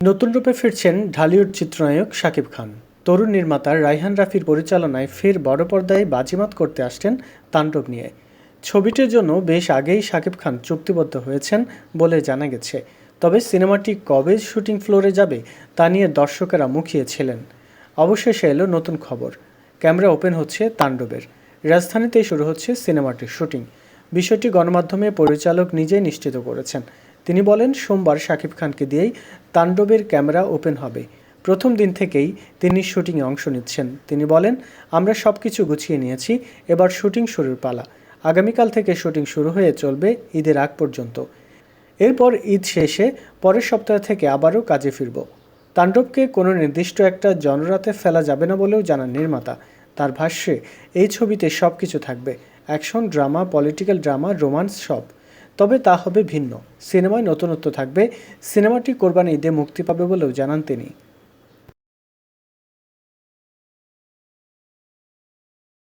নতুন রূপে ফিরছেন ঢালিউড চিত্রনায়ক শাকিব খান। তরুণ নির্মাতা রাইহান রাফির পরিচালনায় ফের বড় পর্দায় বাজিমাত করতে আসছেন তাণ্ডব নিয়ে। ছবিটির জন্য বেশ আগেই শাকিব খান চুক্তিবদ্ধ হয়েছেন বলে জানা গেছে। তবে সিনেমাটি কবে শুটিং ফ্লোরে যাবে তা নিয়ে দর্শকেরা মুখিয়েছিলেন অবশেষে এলো নতুন খবর। ক্যামেরা ওপেন হচ্ছে তাণ্ডবের। রাজধানীতেই শুরু হচ্ছে সিনেমাটির শুটিং। বিষয়টি গণমাধ্যমে পরিচালক নিজেই নিশ্চিত করেছেন। তিনি বলেন, সোমবার শাকিব খানকে দিয়েই তাণ্ডবের ক্যামেরা ওপেন হবে। প্রথম দিন থেকেই তিনি শুটিংয়ে অংশ নিচ্ছেন। তিনি বলেন, আমরা সব কিছু গুছিয়ে নিয়েছি, এবার শুটিং শুরুর পালা। আগামীকাল থেকে শুটিং শুরু হয়ে চলবে ঈদের আগ পর্যন্ত। এরপর ঈদ শেষে পরের সপ্তাহ থেকে আবারও কাজে ফিরব। তাণ্ডবকে কোনো নির্দিষ্ট একটা জনরাতে ফেলা যাবে না বলেও জানান নির্মাতা। তার ভাষ্যে, এই ছবিতে সব কিছু থাকবে। Action, drama, political drama, romance সব। তবে তা হবে ভিন্ন। সিনেমায় নতুনত্ব থাকবে। সিনেমাটি কোরবানি ঈদে মুক্তি পাবে বলেও জানান তিনি।